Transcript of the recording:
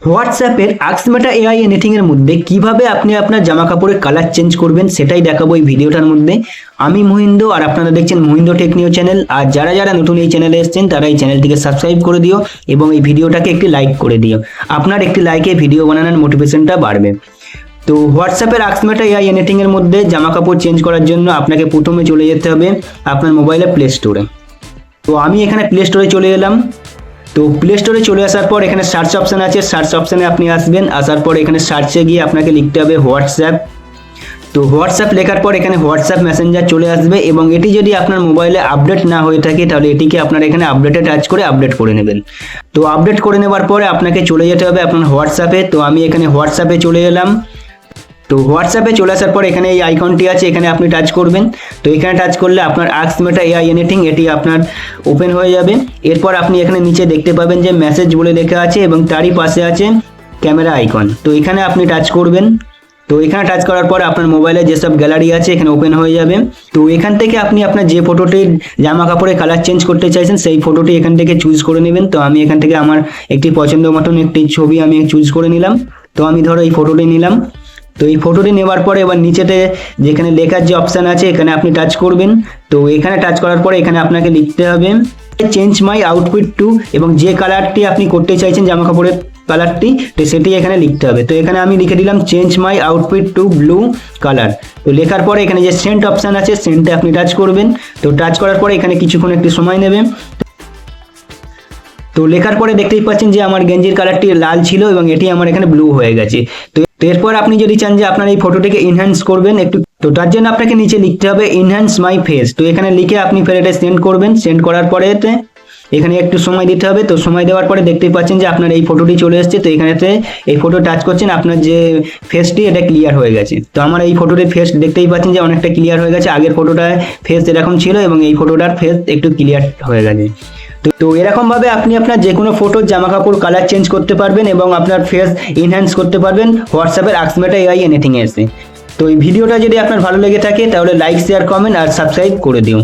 হোয়াটসঅ্যাপের আক্সমেটা AI anything এর মধ্যে কীভাবে আপনি আপনার জামা কাপড়ের কালার চেঞ্জ করবেন সেটাই দেখাবো এই ভিডিওটার মধ্যে। আমি মহিন্দ আর আপনারা দেখছেন মহিন্দ টেকনিও চ্যানেল আর যারা যারা নতুন এই চ্যানেলে এসেছেন, তারা এই চ্যানেলটিকে সাবস্ক্রাইব করে দিও এবং এই ভিডিওটাকে একটি লাইক করে দিও। আপনার একটি লাইকে ভিডিও বানানোর মোটিভেশনটা বাড়বে। তো হোয়াটসঅ্যাপের আক্সমেটা এআই এনিথিং এর মধ্যে জামা কাপড় চেঞ্জ করার জন্য আপনাকে প্রথমে চলে যেতে হবে আপনার মোবাইলের প্লে স্টোরে তো আমি এখানে প্লে স্টোরে চলে এলাম। তো প্লে স্টোরে চলে আসার পর এখানে সার্চ অপশান আছে। সার্চ অপশানে আপনি আসবেন, আসার পর এখানে সার্চে গিয়ে আপনাকে লিখতে হবে হোয়াটসঅ্যাপ তো হোয়াটসঅ্যাপ লেখার পর এখানে হোয়াটসঅ্যাপ মেসেঞ্জার চলে আসবে এবং এটি যদি আপনার মোবাইলে আপডেট না হয়ে থাকে, তাহলে এটিকে আপনার এখানে আপডেটে টাচ করে আপডেট করে নেবেন। তো আপডেট করে নেবার পরে আপনাকে চলে যেতে হবে আপনার হোয়াটসঅ্যাপে তো আমি এখানে হোয়াটসঅ্যাপে চলে এলাম। তো হোয়াটসঅ্যাপে চলে আসার পর এখানে এই আইকনটি আছে, এখানে আপনি টাচ করবেন। তো এখানে টাচ করলে আপনার আক্স মেটা এআই এনিথিং এটি আপনার ওপেন হয়ে যাবে। এরপর আপনি এখানে নিচে দেখতে পাবেন যে মেসেজ বলে লেখা আছে এবং তারই পাশে আছে ক্যামেরা আইকন তো এখানে আপনি টাচ করবেন। তো এখানে টাচ করার পর আপনার মোবাইলে যেসব গ্যালারি আছে, এখানে ওপেন হয়ে যাবে। তো এখান থেকে আপনি আপনার যে ফটোটির জামা কাপড়ে কালার চেঞ্জ করতে চাইছেন, সেই ফটোটি এখান থেকে চুজ করে নেবেন। তো আমি এখান থেকে আমার একটি পছন্দ মতন একটি ছবি আমি চুজ করে নিলাম। তো আমি ধরো এই ফটোটি নিলাম। তো এই ফটোটি নেওয়ার পরে এবার নিচেতে যেখানে লেখার যে অপশান আছে, এখানে আপনি টাচ করবেন। তো এখানে টাচ করার পরে এখানে আপনাকে লিখতে হবে চেঞ্জ মাই আউটফিট টু এবং যে কালারটি আপনি করতে চাইছেন জামা কাপড়ের কালারটি তো সেটি এখানে লিখতে হবে। তো এখানে আমি লিখে দিলাম change my outfit to blue colour তো লেখার পরে এখানে যে সেন্ট অপশান আছে সেন্টে আপনি টাচ করবেন। তো টাচ করার পরে এখানে কিছুক্ষণ একটু সময় নেবে। তো লেখার পরে দেখতেই পাচ্ছেন যে আমার গেঞ্জির কালারটি লাল ছিল এবং এটি আমার এখানে ব্লু হয়ে গেছে। তো তো এরপর আপনি যদি চান যে আপনার এই ফটোটিকে ইনহ্যান্স করবেন একটু, তো তার জন্য আপনাকে নিচে লিখতে হবে ইনহ্যান্স মাই ফেস তো এখানে লিখে আপনি ফের এটা সেন্ড করবেন। সেন্ড করার পরেতে এখানে একটু সময় দিতে হবে। তো সময় দেওয়ার পরে দেখতেই পাচ্ছেন যে আপনার এই ফটোটি চলে এসেছে। তো এখানেতে এই ফটো টাচ করছেন, আপনার যে ফেসটি এটা ক্লিয়ার হয়ে গেছে। তো আমার এই ফটোটির ফেস দেখতেই পাচ্ছেন যে অনেকটা ক্লিয়ার হয়ে গেছে। আগের ফটোটায় ফেস এরকম ছিল এবং এই ফটোটার ফেস একটু ক্লিয়ার হয়ে গেছে। তো এরকমভাবে আপনি আপনার যে কোনো ফটোর জামা কাপড় কালার চেঞ্জ করতে পারবেন এবং আপনার ফেস এনহ্যান্স করতে পারবেন। হোয়াটসঅ্যাপের আক্সমেটা এআই এনিথিং এসে। তো এই ভিডিওটা যদি আপনার ভালো লেগে থাকে, তাহলে লাইক শেয়ার কমেন্ট আর সাবস্ক্রাইব করে দিও।